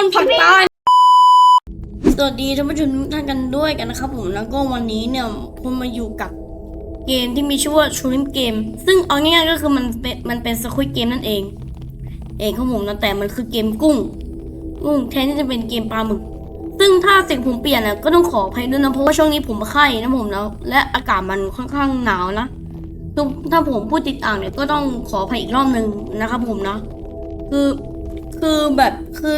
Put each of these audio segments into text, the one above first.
คนผักตายสวัสดีท่านผู้ชมทุกท่านกันด้วยกันนะครับผมแล้วก็วันนี้เนี่ยผมมาอยู่กับเกมที่มีชื่อว่า Shrimp Game ซึ่งเอาง่ายๆก็คือมันเป็นมันเป็นสควิตเกมนั่นเอง เองครับผมนะแต่มันคือเกมกุ้งกุ้งแทนที่จะเป็นเกมปลาหมึก ซึ่งถ้าเสียงผมเปลี่ยนนะก็ต้องขออภัยด้วยนะเพราะว่าช่วงนี้ผมไข้นะผมแล้ว และอากาศมันค่อนข้างหนาวนะคือถ้าผมพูดติดอ่างเนี่ยก็ต้องขออภัยอีกรอบหนึ่งนะครับผมนะคือคือแบบคือ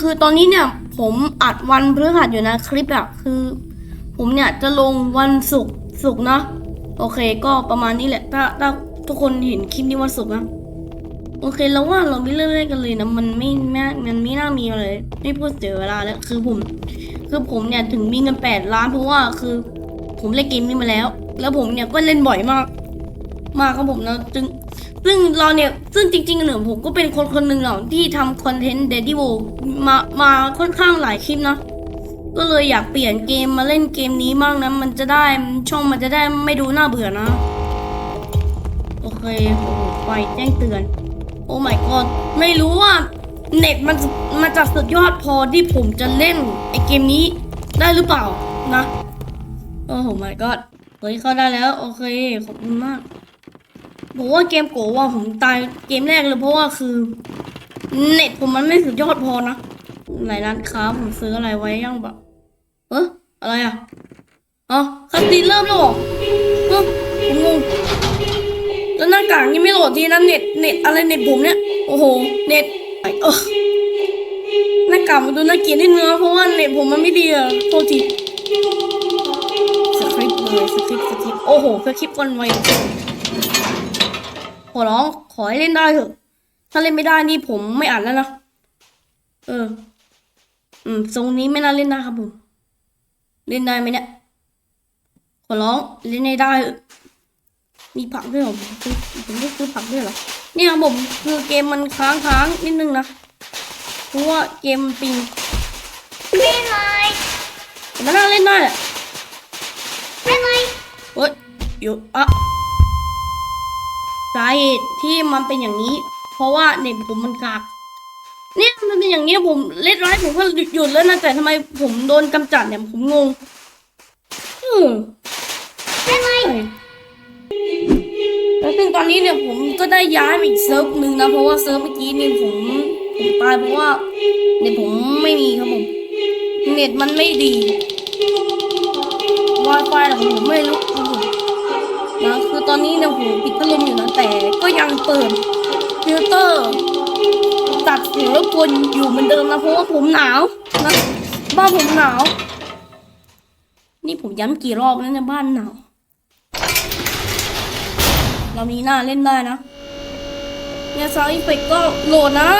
คือตอนนี้เนี่ยผมอัดวันพฤหัสอยู่นะคลิปอะคือ ผมเนี่ยจะลงวันศุกร์ศุกร์นะ โอเคก็ประมาณนี้แหละ ถ้าถ้าทุกคนเห็นคลิปนี้วันศุกร์นะโอเคแล้วว่าเราไม่เริ่มเล่นกันเลยนะมันไม่แม่มันไม่น่ามีอะไรไม่พูดเสียเวลาแล้วคือผม คือผมเนี่ยถึงมีเงินแปดล้านเพราะว่าคือ ผมเล่นเกมนี้มาแล้ว แล้วผมเนี่ยก็เล่นบ่อยมาก มากครับผมนะจึง ซึ่งเราเนี่ย ซึ่งจริงๆเนี่ยผมก็เป็นคนคนหนึ่งเหล่าที่ทำคอนเทนต์เดดี้โวมามาค่อนข้างหลายคลิปนะ ก็เลยอยากเปลี่ยนเกมมาเล่นเกมนี้บ้างนะ มันจะได้ช่องมันจะได้ไม่ดูน่าเบื่อนะ โอเคโอ้โหไฟแจ้งเตือน โอ้ my god ไม่รู้ว่าเน็ตมันมันจะสุดยอดพอที่ผมจะเล่นไอเกมนี้ได้หรือเปล่านะ โอ้โห my god เฮ้ยเข้าได้แล้ว โอเค ขอบคุณมาก ผมว่าเกมโกว่าผมตายเกมแรกเลยเพราะว่าคือ เน็ตผมมันไม่สุดยอดพอนะหลายร้านค้าผมซื้ออะไรไว้ยังแบบเอออะไรอะอ๋อคัสตีนเริ่มแล้วเหรอเออผมงงแล้วหน้ากากยังไม่โหลดทีนะเน็ตเน็ตอะไรเน็ตผมเนี่ยโอ้โห เน็ตไอเออหน้ากากมันดูน่าเกลียดนิดนึงเพราะว่าเน็ตผมมันไม่ดีอะโทษทีสคริปต์เลยสคริปต์สคริปต์โอ้โหสคริปต์วันไว ขอร้องขอให้เล่นได้เถอะ ถ้าเล่นไม่ได้นี่ผมไม่อ่านแล้วนะ เออ อืม ทรงนี้ไม่น่าเล่นได้ครับผม เล่นได้ไหมเนี่ย ขอร้องเล่นให้ได้เถอะมีผักด้วยเหรอผมซื้อผมได้ซื้อผักด้วยเหรอ เนี่ยครับผมคือเกมมันค้างค้างๆนิดนึงนะ เพราะว่าเกมมันปิงไม่ไรแต่มันน่าเล่นได้แหละไม่ไรเฮ้ยอยู่อะ สาเหตุที่มันเป็นอย่างนี้ เพราะว่าเน็ตผมมันกากเนี่ยมันเป็นอย่างนี้ผมเล่นไลฟ์ผมก็หยุดแล้วนะแต่ทำไมผมโดนกำจัดเนี่ยผมงงอืมไม่ไรแล้วซึ่งตอนนี้เนี่ยผมก็ได้ย้ายไปอีกเซิร์ฟหนึ่งนะเพราะว่าเซิร์ฟเมื่อกี้เนี่ยผมผมตายเพราะว่าเน็ตผมไม่มีครับผมเน็ตมันไม่ดี Wi-Fi ของผมไม่รู้ นะคือตอนนี้เนี่ยผมปิดพัดลมอยู่นะแต่ก็ยังเปิดฟิลเตอร์ตัดเสียงรบกวนอยู่เหมือนเดิมนะเพราะว่าผมหนาวนะบ้านผมหนาว นี่ผมย้ำกี่รอบแล้วเนี่ยบ้านหนาวเรามีหน้าเล่นได้นะเนี่ยซาวด์อิฟเฟกก็โหลดนะ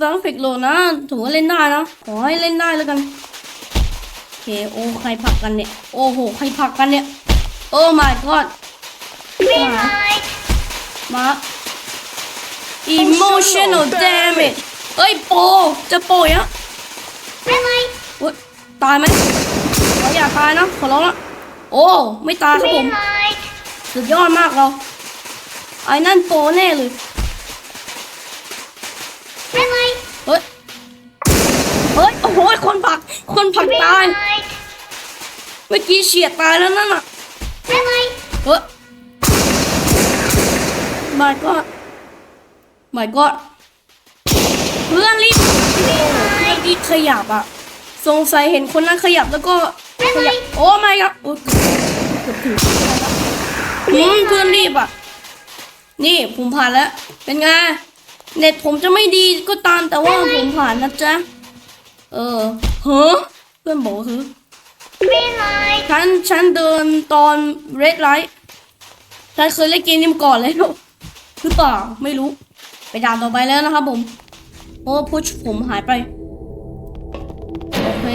ซาวด์อิฟเฟกโหลดนะถือว่าเล่นได้นะขอให้เล่นได้แล้วกันโอเคโอ้ใครผักกันเนี่ย โอ้โห ใครผักกันเนี่ย โอ้ my god ไม่ไรมา emotional damage เอ้ยโปจะโปยะไม่ไรโอ้ยตายไหมขออย่าตายนะขอร้องละโอ้ ไม่ตายครับไม่ผมไรสุดยอดมากเราไอ้นั่นโปแน่เลยไม่ไรเฮ้ยเฮ้ยโอ้โหคนผลัก คนผลักไม่ตายไรเมื่อกี้เฉียดตายแล้วนั่นน่ะไม่ไรเฮ้ย my god my god เพื่อนรีบเพื่อนรีบขยับอะสงสัยเห็นคนนั้นขยับแล้วก็ขยับโอ้ my god โอ้เกือบถึงอืมเพื่อนรีบอะ นี่ผมผ่านแล้ว เป็นไง เน็ตผมจะไม่ดีก็ตามแต่ว่าผมผ่านนะจ๊ะ เออเฮ้อเพื่อนบอกว่าเฮ้อไม่ไรฉันฉันเดินตอน red light ฉันเคยเล่นเกมนี้มาก่อนแล้วห รือเปล่าไม่รู้ ไปด่านต่อไปแล้วนะครับผมโอ้พุชผมหายไปโอเค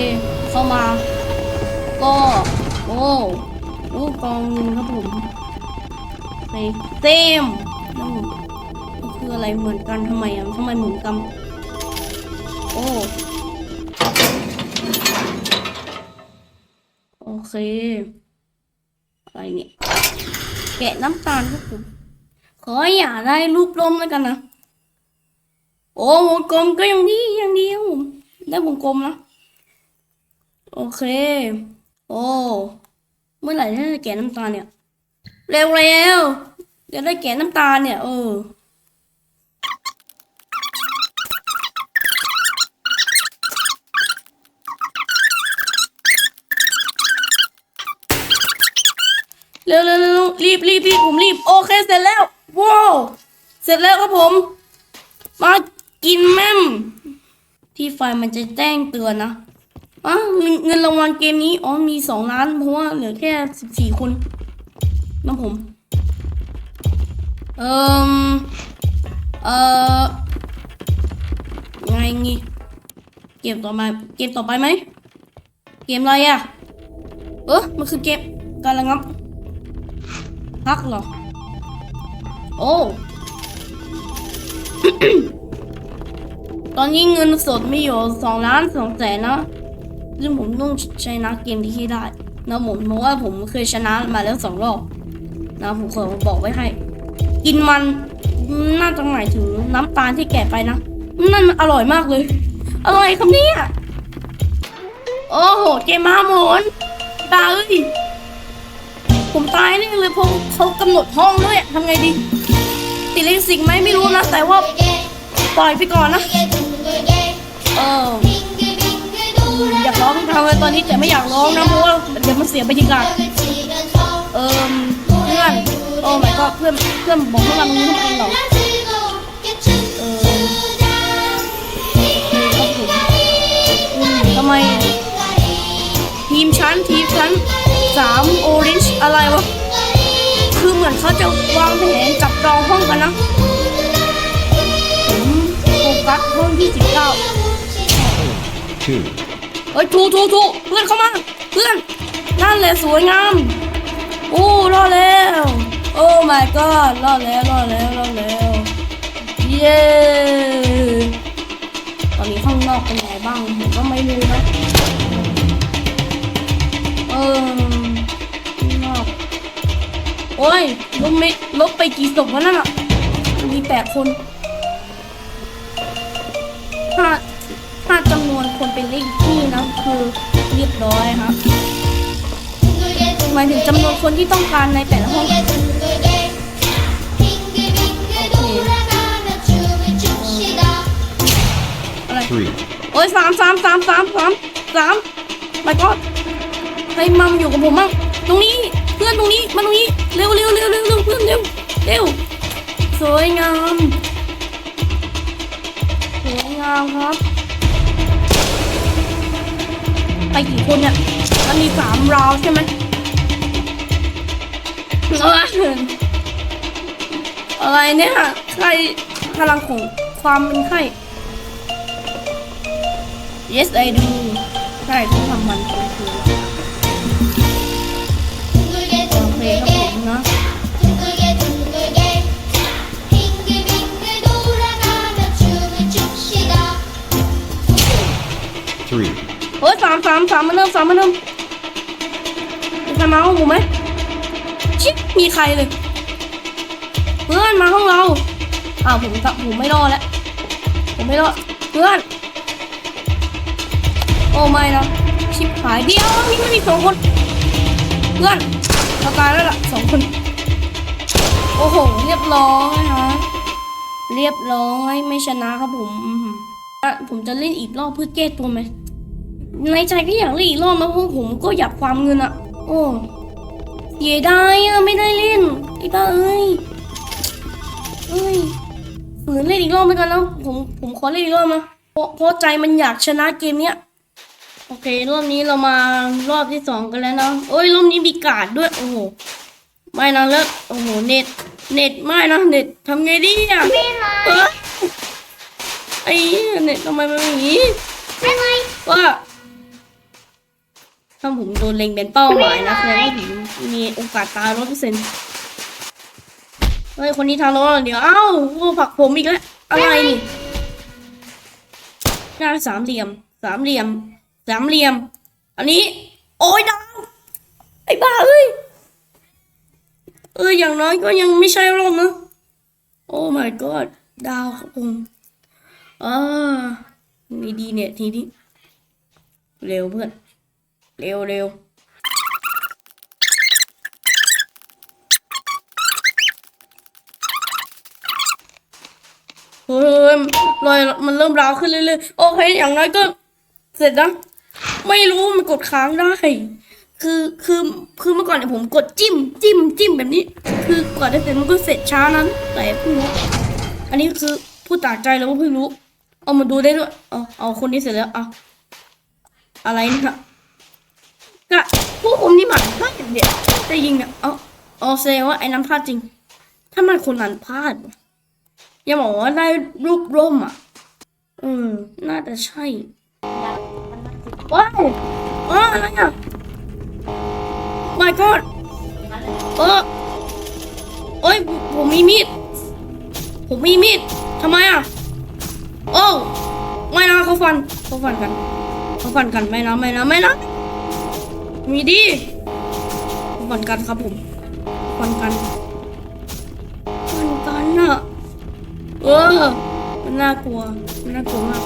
เข้ามา ก็โอ้โอ้กองเงินครับผมไปเต็มนั่นคืออะไรเหมือนกันทำไมอะทำไมเหมือนกันโอ้โอเคอะไรเนี่ยแกะน้ำตาลครับผม ขออย่าได้รูปร่มแล้วกันนะ โอ้วงกลมก็ยังดียังดีครับผมได้วงกลมนะ โอเค โอ้ เมื่อไหร่ที่จะแกะน้ำตาลเนี่ย เร็วเร็วๆจะได้แกะน้ำตาลเนี่ย เออเร็วเร็วเร็วรีบรีบรีบผมรีบ โอเค เสร็จแล้ว ว้าวเสร็จแล้วครับผม มากินแม่ม ที่ไฟมันจะแจ้งเตือนนะอะเงินรางวัลเกมนี้ อ๋อมีสองล้าน เพราะว่าเหลือแค่สิบสี่คนน้ำผม เอ่มเอ่อไงงี้เกมต่อมาเกมต่อไปไหม เกมอะไรอะ เออมันคือเกมการระงับพักเหรอ โอ้ ตอนนี้เงินสดมีอยู่สองล้านสองแสนนะซึ่งผมต้องชนะเกมที่ให้ได้นะผมเพราะว่าผมเคยชนะมาแล้วสองรอบนะผมขอบอกไว้ให้ กินมันน่าจะหมายถึงน้ำตาลที่แกะไปนะ นั่นมันอร่อยมากเลย อร่อยครับเนี่ยโอ้โห เกมมาหมนตาเอ้ย ผมตายนี่เลยเพราะเขากำหนดห้องด้วยทำไงดี ติดเลขสิงไหมไม่รู้นะ แต่ว่าปล่อยไปก่อนนะเอออยากร้องทำเลยตอนนี้แต่ไม่อยากร้องนะเพราะว่าเดี๋ยวมันเสียบรรยากาศเออเพื่อนโอ้ my god เพื่อนเพื่อนบอกให้เรารู้ทำไมเหรอเออทำไมทีมชั้นทีมชั้นสามโอริชอะไรวะคื อเหมือนเขาจะวางแผนจับจองห้องกันนะผมโฟกัสห้องที่สิบเก้า two, เฮ้ยถูถูถูเพื่อนเข้ามา เพื่อน นั่นแหละสวยงาม โอ้รอดแล้ว โอ้ my god รอดแล้วรอดแล้วรอดแล้ว เย้ ตอนนี้ข้างนอกเป็นไงบ้างผมก็ไม่รู้นะ ยลบไม่ลบไปกี่ศพวะนั่นอะ มีแปดคนถ้าถ้าจำนวนคนเป็นเลขที่นะคือเรียบร้อยครับหมายถึงจำนวนคนที่ต้องการในแต่ละห้องอะไร three, โอ้ยสามสามสามสามสามสามไปก็ให้มัมอยู่กับผมมั่งตรงนี้ เพื่อนตรงนี้มาตรงนี้เร็วเร็วเร็วเร็วเร็วเพื่อนเร็วเร็วสวยงามสวยงามครับ ไปกี่คนเนี่ยมันมีสามราวใช่ไหมเอออะไรเนี่ยใครพลังของความเป็นไข้ yes I do ใช่ต้องทำมันามสามมาเริ่มสามมาเริ่มมีใครมาห้องผมไหมชิบมีใครเลย เพื่อนมาห้องเราอ้าวผมกับผมไม่รอดแล้วผมไม่รอดเพื่อน โอ้ไม่นะชิบหายเดียวนี่มันมีสองคน เพื่อนเราตายแล้วล่ะสองคน โอ้โหเรียบร้อยฮะเรียบร้อยไม่ชนะครับผมผมจะเล่นอีกรอบเพื่อแก้ตัวไหม ในใจก็อยากเล่นอีกรอบนะเพราะผมก็อยากความเงินอะโอ้เสียดายอะไม่ได้เล่นไอ้บ้าเอ้ยเอ้ยฝืนเล่นอีกรอบไปกันแล้วผมผมขอเล่นอีกรอบนะเพราะเพราะใจมันอยากชนะเกมเนี้ยโอเครอบนี้เรามารอบที่สองกันแล้วนะโอ้ยรอบนี้มีการ์ดด้วยโอ้โหไม่นะเลิกโอ้โหเน็ตเน็ตไม่นะเน็ตทำไงดีอะเออไอ้เหี้ยเน็ตทำไมมันเป็นอย่างนี้ว่า ถ้าผมโดนเล็งเป็นเป้าหมายนะแสดงว่าผมมีโอกาสตายร้อยเปอร์เซ็นต์เฮ้ยคนนี้ทางโน้นเดี๋ยวเอ้าโอ้ผลักผมอีกแล้วอะไรนี่หน้าสามเหลี่ยม สามเหลี่ยม สามเหลี่ยม อันนี้ โอ้ยดาวไอ้บ้าเอ้ยเอออย่างน้อยก็ยังไม่ใช่ร่มนะโอ้ my god ดาวครับผมอ่ามีดีเนี่ยทีนี้เร็วเพื่อน เร็วเร็วเฮ้ยรอยมันเริ่มร้าวขึ้นเรื่อยๆ โอเค อย่างน้อยก็ เสร็จแล้วไม่รู้มันกดค้างได้ คือ คือ คือเมื่อก่อนเนี่ยผมกดจิ้ม จิ้ม จิ้มแบบนี้ คือกว่าจะเสร็จมันก็เสร็จช้านั้น แต่เพิ่งรู้ อันนี้คือพูดจากใจแล้วว่าเพิ่งรู้ เอามาดูได้ด้วย เอาเอาคนนี้เสร็จแล้ว เอาอะไรนะ กะพวกผมนี่หมันพลาดอย่างเดียวจะยิงอะเอาเอาแสดงว่าไอ้นั้นพลาดจริง ถ้ามันคนนั้นพลาดอย่าบอกว่าได้รูปร่มอะอืมน่าจะใช่ว้าวอ๋ออะไรอะ my god เออเอ้ยผมมีมีด ผมมีมีดทำไมอะโอ้ไม่นะเขาฟันเขาฟันกันเขาฟันกันไม่นะไม่นะไม่นะ มีดีเขาฟันกันครับผมฟันกันฟันกันอะเออ มันน่ากลัว มันน่ากลัวมาก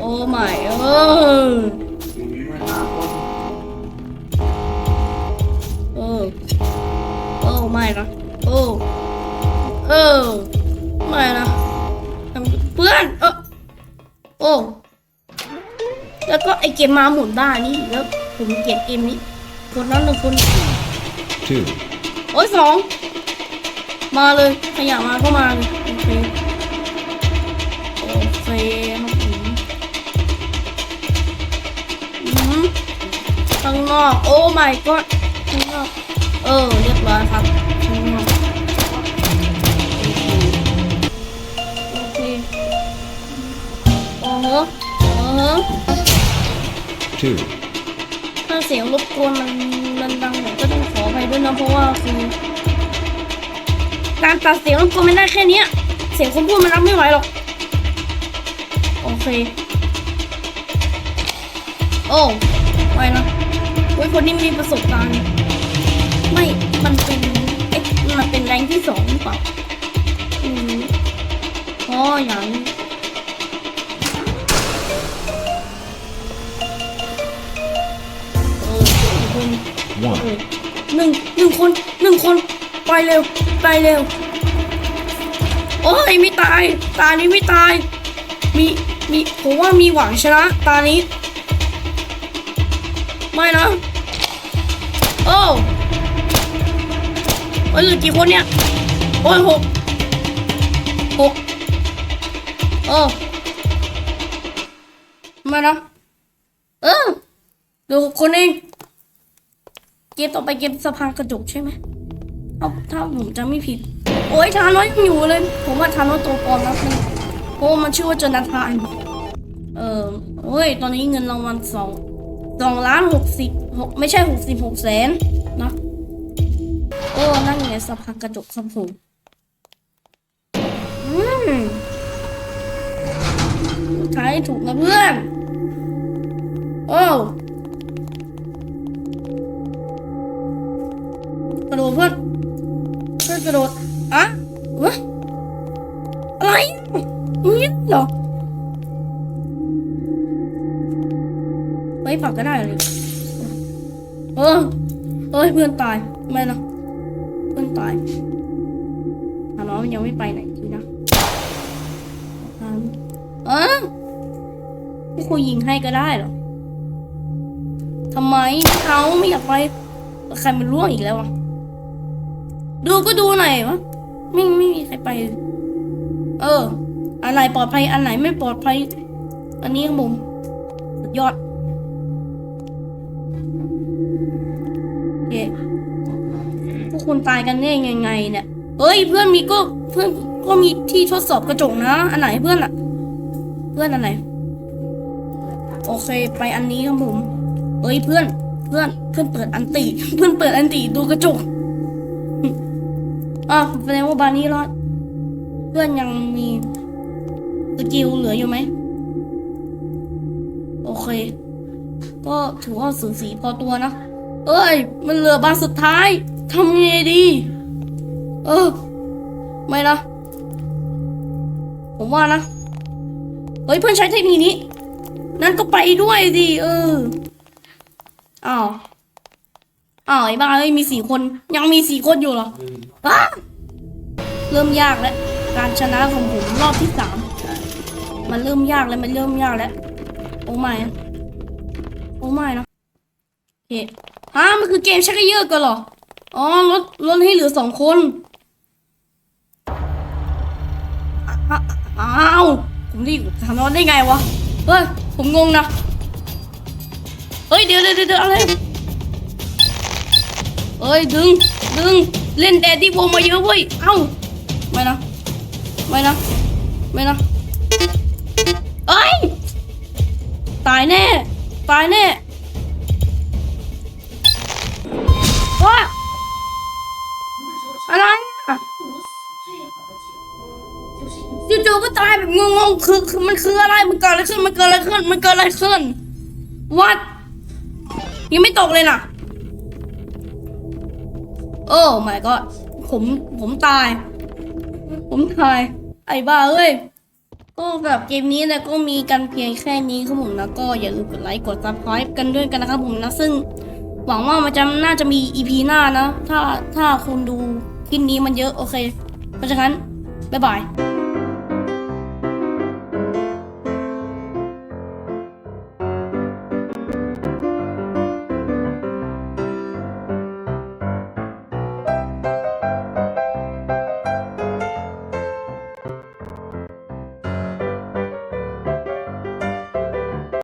โอ้ไม่เออเออโอ้ไม่นะโอ้เออไม่นะทำเพื่อนเออโอ้แล้วก็ไอเกมมาหมุนบ้านนี่แล้ว ผมเกลียดเกมนี้คนนั้นหนึ่งคน two, โอ้ยสองมาเลยขยะมาก็มาเลยโอเคโอเคครับผมอืมข้างนอกโอ้ my god ข้างนอกเออเรียบร้อยครับข้างนอกโอเคโอ้โหโอ้โห two, ถ้า เสียงรบกวนมันมันดังผมก็ต้องขออภัยด้วยนะเพราะว่าคือการตัดเสียงรบกวนไม่ได้แค่เนี้ยเสียงคนพูดมันรับไม่ไหวหรอกโอเคโอ้ไปนะโอ้ยคนนี้มีประสบการณ์ไม่มันเป็นเอ๊ะมันเป็นแรงที่สองหรือเปล่าอืมอ๋ออย่างนี้ คน one, หนึ่งหนึ่งคนหนึ่งคนไปเร็วไปเร็ว โอ้ยไม่ตาย ตานี้ไม่ตาย มีมีผมว่ามีหวังชนะตานี้ ไม่นะ โอ้โอ้ยเหลือกี่คนเนี่ย โอ้ยหกหกโอ้มานะ เออเหลือหกคนเอง เกมต่อไปเกมสะพานกระจกใช่ไหมเอาถ้าผมจำไม่ผิด โอ้ยทาน้อยยังอยู่เลย ผมว่าทาน้อยตัวปลอมนะมันเพราะมันชื่อว่าเจนาธานเออโอ้ย ตอนนี้เงินรางวัลสองสองล้านหกสิบหกไม่ใช่หกสิบหกแสนนะโอ้นั่งอยู่ในสะพานกระจกครับผมอืมทายให้ถูกนะเพื่อน โอ้ กระโดดเพื่อนเพื่อนกระโดดอะวะอะไรย่างนี้เหรอไม่ผลักก็ได้เลยเออเอ้ยเพื่อนตายไม่นะเพื่อนตายถามน้องมันยังไม่ไปไหนทีนะเออพวกคุยยิงให้ก็ได้เหรอทำไมเอาไม่อยากไปใครมันร่วงอีกแล้วอะ ดูก็ดูหน่อยวะไม่ไม่มีใครไป เออ อันไหนปลอดภัย อันไหนไม่ปลอดภัย อันนี้ครับผมสุดยอดโอเคพวกคุณตายกันได้ยังไง เนี่ยเอ้ย เพื่อนมีก็เพื่อนก็มีที่ทดสอบกระจกนะ อันไหนเพื่อนอะเพื่อนอันไหน โอเค ไปอันนี้ครับผมเอ้ยเพื่อน เพื่อน เพื่อนเปิดอันติเพื่อนเปิดอันติดูกระจก อะแสดงว่าบานนี้รอดเพื่อนยังมีสกิลเหลืออยู่ไหม โอเค ก็ถือว่าสูสีพอตัวนะ เอ้ย มันเหลือบานสุดท้ายทำไงดี เออ ไม่นะ ผมว่านะ เฮ้ยเพื่อนใช้เทคนิคนี้ นั่นก็ไปด้วยสิเออ อ้าว อ้าวไอ้บ้าเอ้ยมีสี่คนยังมีสี่คนอยู่เหรออ้าเริ่มยากแล้วการชนะของผมรอบที่สามมันเริ่มยากแล้วมันเริ่มยากแล้วโอ้ไม่นะโอ้ไม่นะโอเคฮะมันคือเกมชักเกยอร์กันเหรออ๋อลดลดให้เหลือสองคนอ้าอ้าวผมรีบทำนอนได้ไงวะเฮ้ยผมงงนะเฮ้ยเดี๋ยวเดี๋ยวเดี๋ยวอะไร เอ้ยดึงดึงเล่นแดดดี้วงมาเยอะเว้ยเอ้าไม่นะไม่นะไม่นะเอ้ยตายแน่ตายแน่ว้าอะไรอะจู่ๆก็ตายแบบงงๆคือคือมันคืออะไรมันเกิดอะไรขึ้นมันเกิดอะไรขึ้นมันเกิดอะไรขึ้นวัดยังไม่ตกเลยน่ะ โอ้ไม่ก็ผมผมตาย ผมตาย ไอ้บ้าเอ้ยก็แบบเกมนี้นะก็มีกันเพียงแค่นี้ครับผมนะก็อย่าลืมกดไลค์กด subscribe กันด้วยกันนะครับผมนะซึ่งหวังว่ามันจะน่าจะมี EP หน้านะ ถ้าถ้าคุณดูคลิปนี้มันเยอะโอเค เพราะฉะนั้น บ๊ายบาย